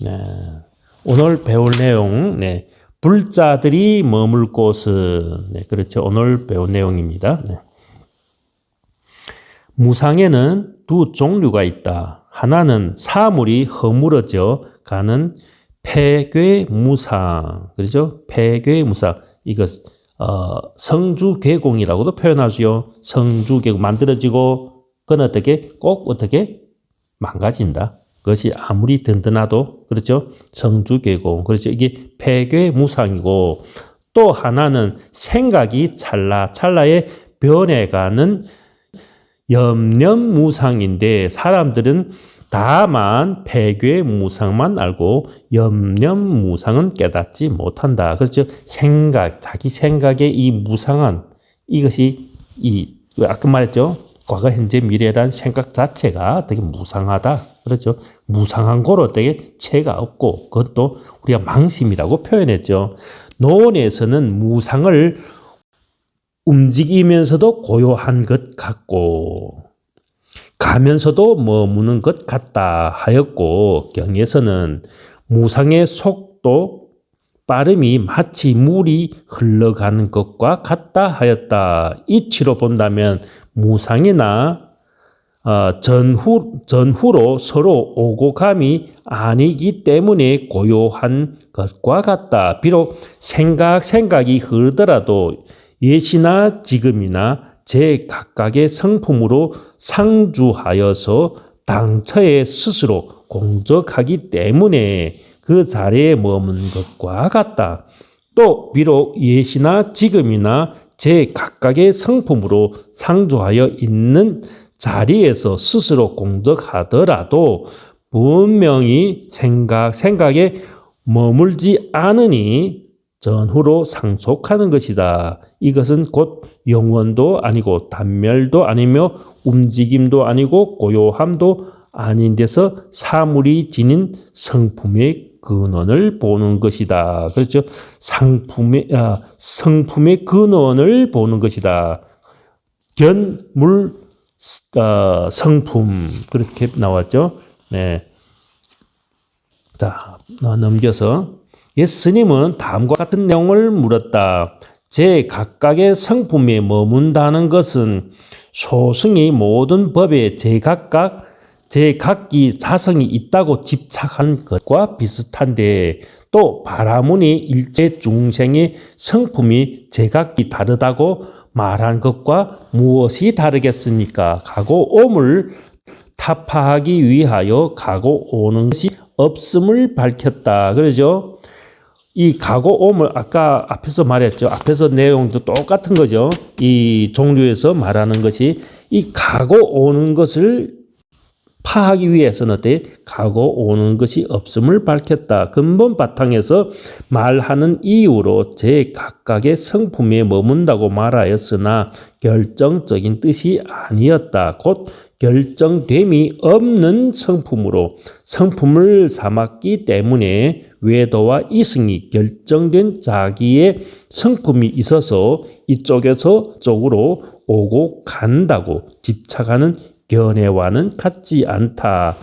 네. 오늘 배울 내용, 네. 불자들이 머물 곳은, 네. 그렇죠. 오늘 배울 내용입니다. 네. 무상에는 두 종류가 있다. 하나는 사물이 허물어져 가는 폐괴무상. 그렇죠? 폐괴무상. 이거, 어, 성주괴공이라고도 표현하지요. 성주괴공. 만들어지고, 그건 어떻게? 꼭 어떻게? 망가진다. 그것이 아무리 든든하도 그렇죠 성주계공 그렇죠 이게 폐괴무상이고 또 하나는 생각이 찰나 찰나에 변해가는 염념무상인데 사람들은 다만 폐괴무상만 알고 염념 무상은 깨닫지 못한다 그렇죠 생각 자기 생각의 이 무상한 이것이 이 아까 말했죠 과거, 현재, 미래란 생각 자체가 되게 무상하다. 그렇죠. 무상한 거로 되게 체가 없고, 그것도 우리가 망심이라고 표현했죠. 논에서는 무상을 움직이면서도 고요한 것 같고, 가면서도 머무는 것 같다 하였고, 경에서는 무상의 속도, 빠름이 마치 물이 흘러가는 것과 같다 하였다. 이치로 본다면 무상이나 어, 전후, 전후로 서로 오고 감이 아니기 때문에 고요한 것과 같다. 비록 생각, 생각이 흐르더라도 예시나 지금이나 제 각각의 성품으로 상주하여서 당처에 스스로 공적하기 때문에 그 자리에 머문 것과 같다. 또 비록 예시나 지금이나 제 각각의 성품으로 상조하여 있는 자리에서 스스로 공덕하더라도 분명히 생각, 생각에 머물지 않으니 전후로 상속하는 것이다. 이것은 곧 영원도 아니고 단멸도 아니며 움직임도 아니고 고요함도 아닌 데서 사물이 지닌 성품의 근원을 보는 것이다. 그렇죠? 상품의 아, 성품의 근원을 보는 것이다. 견물 어, 성품 그렇게 나왔죠. 네. 자 넘겨서 예스님은 다음과 같은 내용을 물었다. 제 각각의 성품에 머문다는 것은 소승이 모든 법에 제 각각 제 각기 자성이 있다고 집착한 것과 비슷한데 또 바라문이 일제 중생의 성품이 제각기 다르다고 말한 것과 무엇이 다르겠습니까? 가고 옴을 타파하기 위하여 가고 오는 것이 없음을 밝혔다. 그러죠? 이 가고 옴을 아까 앞에서 말했죠. 앞에서 내용도 똑같은 거죠. 이 종류에서 말하는 것이 이 가고 오는 것을 파하기 위해서는 어때? 가고 오는 것이 없음을 밝혔다. 근본 바탕에서 말하는 이유로 제 각각의 성품에 머문다고 말하였으나 결정적인 뜻이 아니었다. 곧 결정됨이 없는 성품으로 성품을 삼았기 때문에 외도와 이승이 결정된 자기의 성품이 있어서 이쪽에서 쪽으로 오고 간다고 집착하는 견해와는 같지 않다.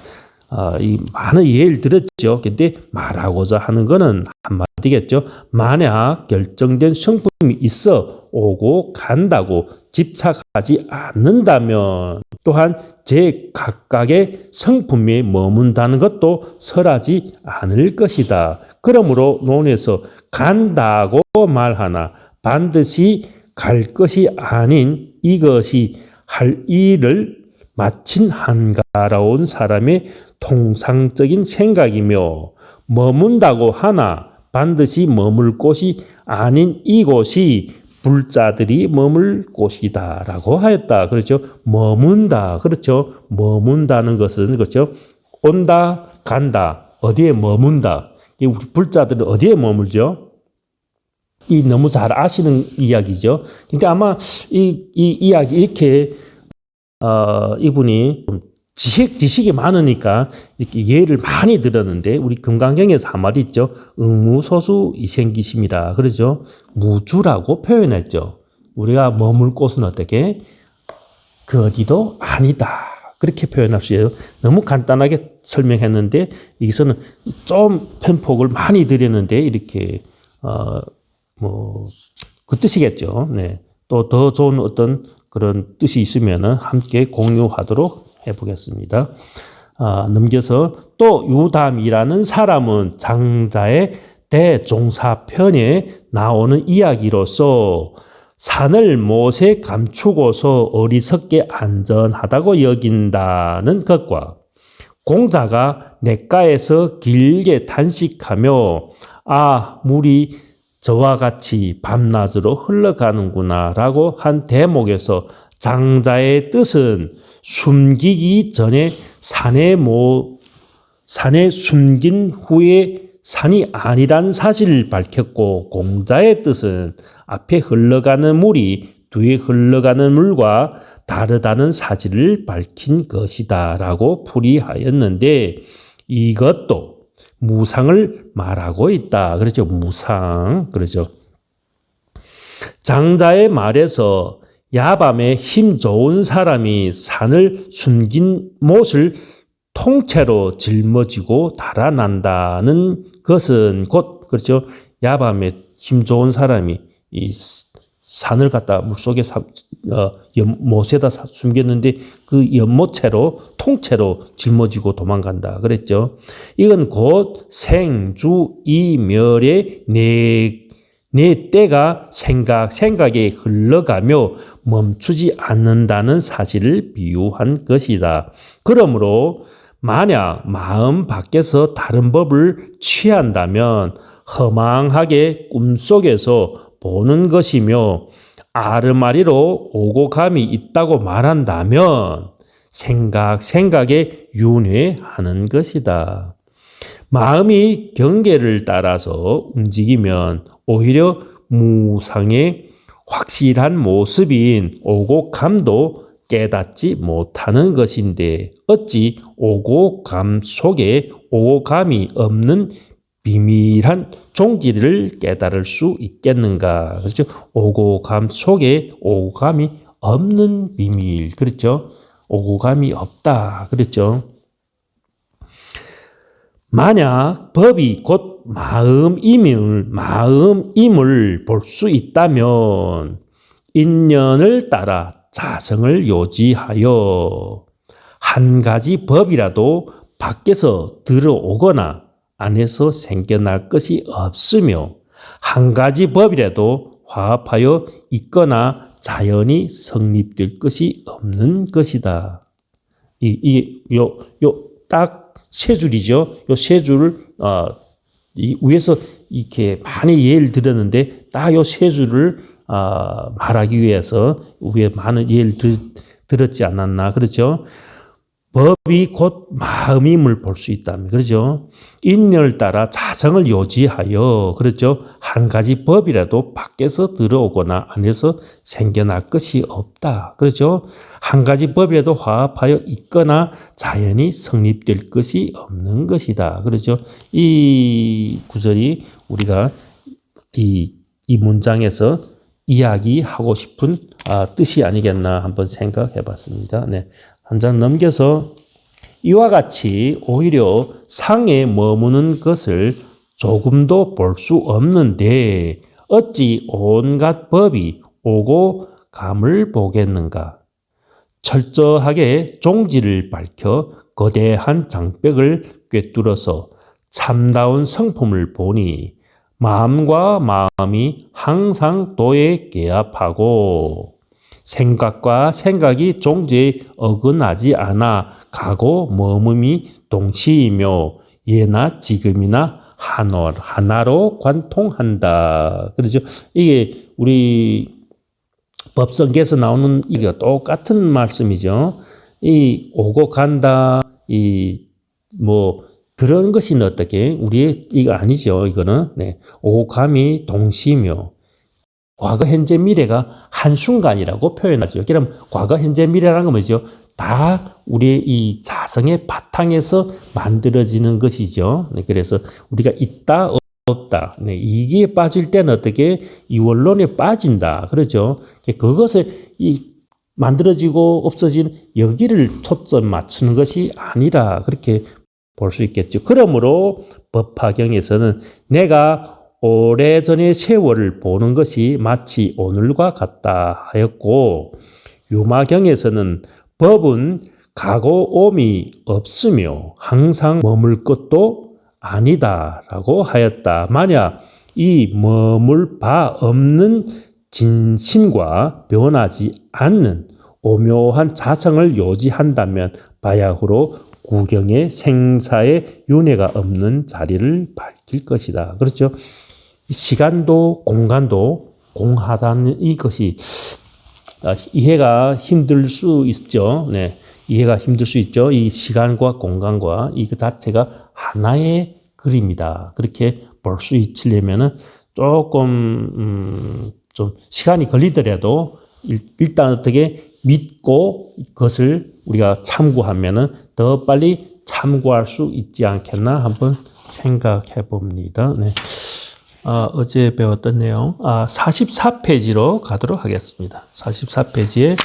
어, 이 많은 예를 들었죠. 근데 말하고자 하는 것은 한마디겠죠. 만약 결정된 성품이 있어 오고 간다고 집착하지 않는다면 또한 제 각각의 성품에 머문다는 것도 설하지 않을 것이다. 그러므로 논에서 간다고 말하나 반드시 갈 것이 아닌 이것이 할 일을 마친 한가로운 사람의 통상적인 생각이며 머문다고 하나 반드시 머물 곳이 아닌 이곳이 불자들이 머물 곳이다라고 하였다. 그렇죠? 머문다. 그렇죠? 머문다는 것은 그렇죠? 온다, 간다. 어디에 머문다. 우리 불자들은 어디에 머물죠? 이 너무 잘 아시는 이야기죠. 그러니까 아마 이, 이 이야기 이렇게 어, 이분이 지식, 지식이 많으니까 이렇게 예를 많이 들었는데 우리 금강경에서 한 말이 있죠. 응무소수 이생기심이다. 그러죠. 무주라고 표현했죠. 우리가 머물 곳은 어떻게? 그 어디도 아니다. 그렇게 표현할 수 있어요. 너무 간단하게 설명했는데 여기서는 좀 편폭을 많이 드렸는데 이렇게 어 뭐 그 뜻이겠죠. 네. 또 더 좋은 어떤 그런 뜻이 있으면은 함께 공유하도록 해보겠습니다. 아, 넘겨서 또 유담이라는 사람은 장자의 대종사편에 나오는 이야기로서 산을 못에 감추고서 어리석게 안전하다고 여긴다는 것과 공자가 냇가에서 길게 단식하며 아 물이 저와 같이 밤낮으로 흘러가는구나 라고 한 대목에서 장자의 뜻은 숨기기 전에 산에 모, 산에 숨긴 후에 산이 아니란 사실을 밝혔고 공자의 뜻은 앞에 흘러가는 물이 뒤에 흘러가는 물과 다르다는 사실을 밝힌 것이다 라고 풀이하였는데 이것도 무상을 말하고 있다. 그렇죠. 무상. 그렇죠. 장자의 말에서 야밤에 힘 좋은 사람이 산을 숨긴 못을 통째로 짊어지고 달아난다는 것은 곧 그렇죠. 야밤에 힘 좋은 사람이 이 산을 갖다 물속에 사, 어, 연못에다 사- 숨겼는데 그 연못채로 통째로 짊어지고 도망간다 그랬죠. 이건 곧 생주 이멸의 네, 내 때가 생각 생각에 흘러가며 멈추지 않는다는 사실을 비유한 것이다. 그러므로 만약 마음 밖에서 다른 법을 취한다면 허망하게 꿈속에서 보는 것이며 아르마리로 오고 감이 있다고 말한다면 생각 생각에 윤회하는 것이다. 마음이 경계를 따라서 움직이면 오히려 무상의 확실한 모습인 오고감도 깨닫지 못하는 것인데 어찌 오고감 속에 오고감이 없는 비밀한 종기를 깨달을 수 있겠는가? 그렇죠? 오고감 속에 오고감이 없는 비밀. 그렇죠? 오고감이 없다. 그랬죠? 만약 법이 곧 마음임을, 마음임을 볼 수 있다면 인연을 따라 자성을 요지하여 한 가지 법이라도 밖에서 들어오거나 안에서 생겨날 것이 없으며 한 가지 법이라도 화합하여 있거나 자연이 성립될 것이 없는 것이다. 이, 이, 요, 요, 딱 세 줄이죠. 요 세 줄을, 어, 이 위에서 이렇게 많이 예를 들었는데, 딱 요 세 줄을, 어, 말하기 위해서 위에 많은 예를 들, 들었지 않았나. 그렇죠? 법이 곧 마음임을 볼 수 있다면 그렇죠. 인연을 따라 자성을 요지하여 그렇죠. 한 가지 법이라도 밖에서 들어오거나 안에서 생겨날 것이 없다. 그렇죠. 한 가지 법이라도 화합하여 있거나 자연이 성립될 것이 없는 것이다. 그렇죠. 이 구절이 우리가 이, 이 문장에서 이야기하고 싶은 아, 뜻이 아니겠나 한번 생각해 봤습니다. 네. 한 장 넘겨서 이와 같이 오히려 상에 머무는 것을 조금도 볼 수 없는데 어찌 온갖 법이 오고 감을 보겠는가? 철저하게 종지를 밝혀 거대한 장벽을 꿰뚫어서 참다운 성품을 보니 마음과 마음이 항상 도에 개합하고 생각과 생각이 종지에 어긋나지 않아 가고 머금이 동시이며 예나 지금이나 하나, 하나로 관통한다. 그렇죠. 이게 우리 법성계에서 나오는 이게 똑같은 말씀이죠. 이 오고 간다, 이 뭐 그런 것이 어떻게 우리의 이거 아니죠. 이거는 네. 오감이 동시며 과거, 현재, 미래가 한순간이라고 표현하죠. 그럼 과거, 현재, 미래라는 건 뭐죠? 다 우리의 이 자성의 바탕에서 만들어지는 것이죠. 네, 그래서 우리가 있다, 없다. 네, 이게 빠질 때는 어떻게 이 원론에 빠진다. 그렇죠. 그것을 이 만들어지고 없어지는 여기를 초점 맞추는 것이 아니라 그렇게 볼 수 있겠죠. 그러므로 법화경에서는 내가 오래전의 세월을 보는 것이 마치 오늘과 같다 하였고 유마경에서는 법은 가고 옴이 없으며 항상 머물 것도 아니다라고 하였다. 만약 이 머물 바 없는 진심과 변하지 않는 오묘한 자성을 요지한다면 바야흐로 구경의 생사의 윤회가 없는 자리를 밝힐 것이다. 그렇죠? 시간도 공간도 공하다는 이것이 아, 이해가 힘들 수 있죠. 네. 이해가 힘들 수 있죠. 이 시간과 공간과 이그 자체가 하나의 그림이다. 그렇게 볼 수 있으려면은 조금 음, 좀 시간이 걸리더라도 일, 단 어떻게 믿고 그것을 우리가 참고하면은 더 빨리 참고할 수 있지 않겠나 한번 생각해 봅니다. 네. 아, 어제 배웠던 내용, 아, 44페이지로 가도록 하겠습니다. 44페이지에,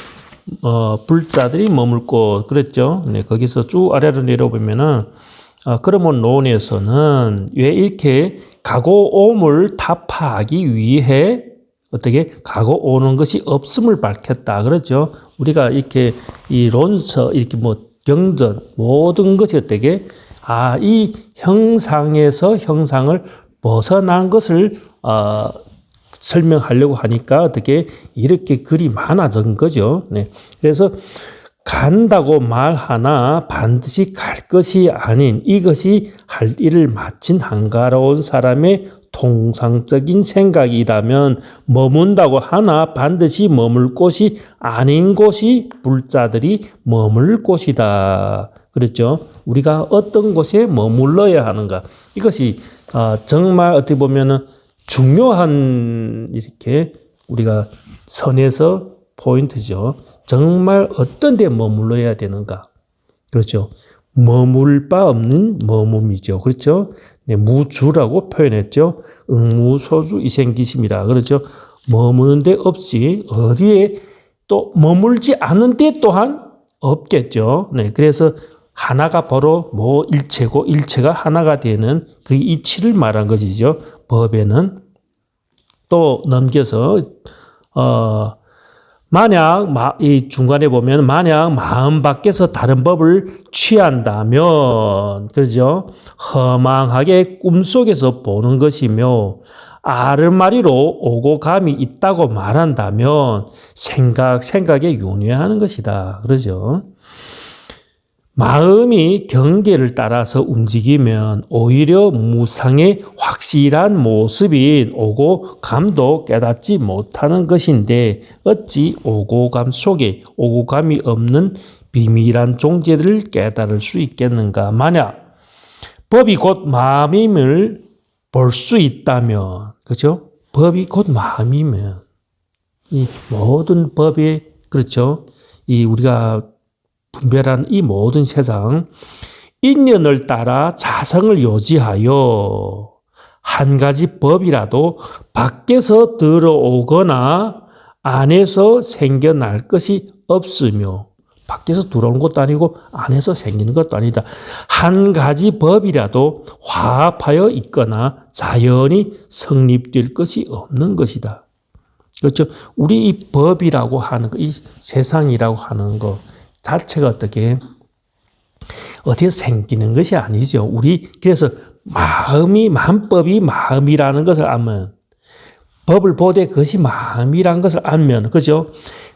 어, 불자들이 머물고, 그랬죠? 네, 거기서 쭉 아래로 내려보면은, 아, 그러면 논에서는 왜 이렇게 가고 옴을 타파하기 위해 어떻게 가고 오는 것이 없음을 밝혔다. 그렇죠? 우리가 이렇게 이 론서, 이렇게 뭐 경전, 모든 것이 어떻게 아, 이 형상에서 형상을 벗어난 것을 어, 설명하려고 하니까 어떻게 이렇게 글이 많아진 거죠. 네. 그래서 간다고 말하나 반드시 갈 것이 아닌 이것이 할 일을 마친 한가로운 사람의 통상적인 생각이라면 머문다고 하나 반드시 머물 곳이 아닌 곳이 불자들이 머물 곳이다. 그렇죠? 우리가 어떤 곳에 머물러야 하는가. 이것이 어, 정말 어떻게 보면은 중요한 이렇게 우리가 선에서 포인트죠. 정말 어떤 데 머물러야 되는가. 그렇죠. 머물 바 없는 머물이죠. 그렇죠. 네, 무주라고 표현했죠. 응무소주 이생기심이라. 그렇죠. 머무는 데 없이 어디에 또 머물지 않은 데 또한 없겠죠. 네. 그래서 하나가 바로 뭐 일체고 일체가 하나가 되는 그 이치를 말한 것이죠. 법에는 또 넘겨서 어 만약 이 중간에 보면 만약 마음 밖에서 다른 법을 취한다면 그죠 허망하게 꿈속에서 보는 것이며 아르마리로 오고 감이 있다고 말한다면 생각 생각에 윤회하는 것이다 그러죠. 마음이 경계를 따라서 움직이면 오히려 무상의 확실한 모습인 오고 감도 깨닫지 못하는 것인데 어찌 오고감 속에 오고감이 없는 비밀한 종제들을 깨달을 수 있겠는가? 만약 법이 곧 마음임을 볼 수 있다면, 그죠? 법이 곧 마음이면 이 모든 법이 그렇죠? 이 우리가 분별한 이 모든 세상 인연을 따라 자성을 요지하여 한 가지 법이라도 밖에서 들어오거나 안에서 생겨날 것이 없으며 밖에서 들어오는 것도 아니고 안에서 생기는 것도 아니다. 한 가지 법이라도 화합하여 있거나 자연히 성립될 것이 없는 것이다. 그렇죠. 우리 이 법이라고 하는 거, 이 세상이라고 하는 거, 자체가 어떻게 어디서 생기는 것이 아니죠. 우리 그래서 마음이 만법이 마음이라는 것을 알면 법을 보되 그것이 마음이라는 것을 알면 그죠?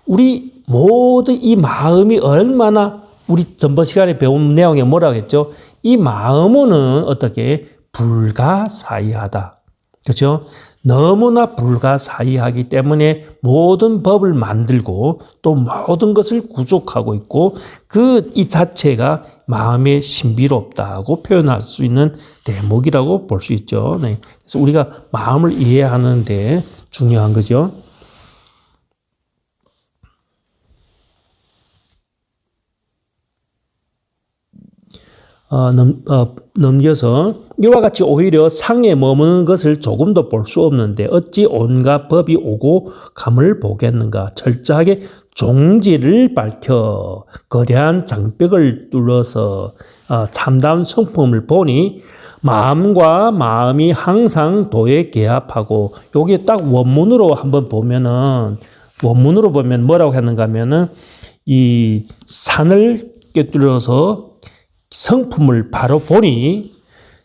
우리 모든 이 마음이 얼마나 우리 전번 시간에 배운 내용에 뭐라고 했죠? 이 마음은 어떻게 불가사의하다. 그렇죠? 너무나 불가사의하기 때문에 모든 법을 만들고 또 모든 것을 구족하고 있고 그 이 자체가 마음에 신비롭다고 표현할 수 있는 대목이라고 볼 수 있죠. 네. 그래서 우리가 마음을 이해하는데 중요한 거죠. 어, 넘, 어, 넘겨서 이와 같이 오히려 상에 머무는 것을 조금도 볼 수 없는데 어찌 온갖 법이 오고 감을 보겠는가? 철저하게 종지를 밝혀 거대한 장벽을 뚫어서 어, 참다운 성품을 보니 마음과 마음이 항상 도에 개합하고 요게 딱 원문으로 한번 보면은 원문으로 보면 뭐라고 했는가 하면은 이 산을 꿰뚫어서 성품을 바로 보니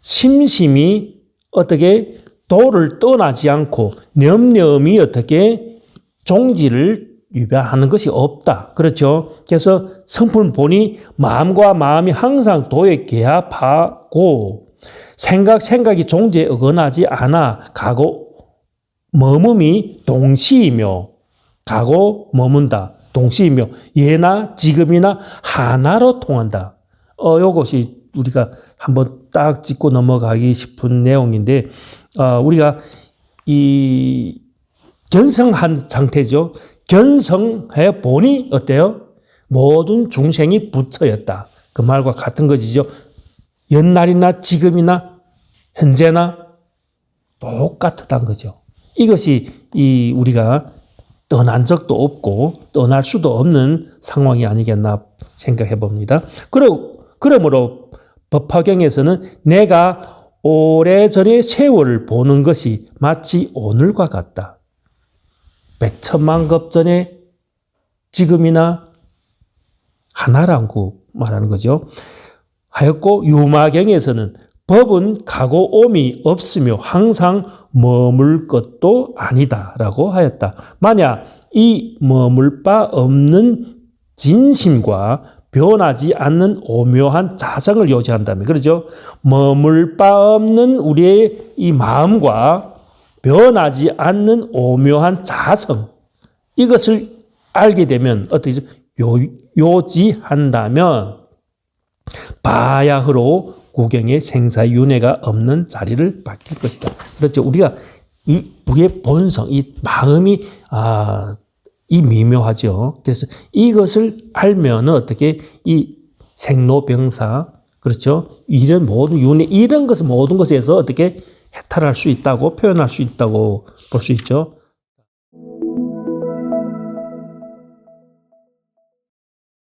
심심이 어떻게 도를 떠나지 않고 염려이 어떻게 종지를 유배하는 것이 없다. 그렇죠. 그래서 성품을 보니 마음과 마음이 항상 도에 개합하고 생각 생각이 종지에 어긋나지 않아 가고 머금이 동시이며 가고 머문다. 동시이며 예나 지금이나 하나로 통한다. 어, 요것이 우리가 한번 딱 짚고 넘어가기 싶은 내용인데, 어, 우리가 이 견성한 상태죠. 견성해 보니 어때요? 모든 중생이 부처였다. 그 말과 같은 것이죠. 옛날이나 지금이나 현재나 똑같다는 거죠. 이것이 이 우리가 떠난 적도 없고 떠날 수도 없는 상황이 아니겠나 생각해 봅니다. 그러, 그러므로 법화경에서는 내가 오래전의 세월을 보는 것이 마치 오늘과 같다. 백천만 급 전에 지금이나 하나라고 말하는 거죠. 하였고 유마경에서는 법은 가고 옴이 없으며 항상 머물 것도 아니다라고 하였다. 만약 이 머물 바 없는 진심과 변하지 않는 오묘한 자성을 요지한다면 그러죠. 머물 바 없는 우리의 이 마음과 변하지 않는 오묘한 자성 이것을 알게 되면 어떻게 요, 요지한다면 바야흐로 구경의 생사윤회가 없는 자리를 맡길 것이다. 그렇죠. 우리가 이 우리의 본성, 이 마음이 아, 이 미묘하죠. 그래서 이것을 알면 어떻게 이 생로병사 그렇죠. 이런 모든 윤회 이런 것을 모든 것에서 어떻게 해탈할 수 있다고 표현할 수 있다고 볼 수 있죠.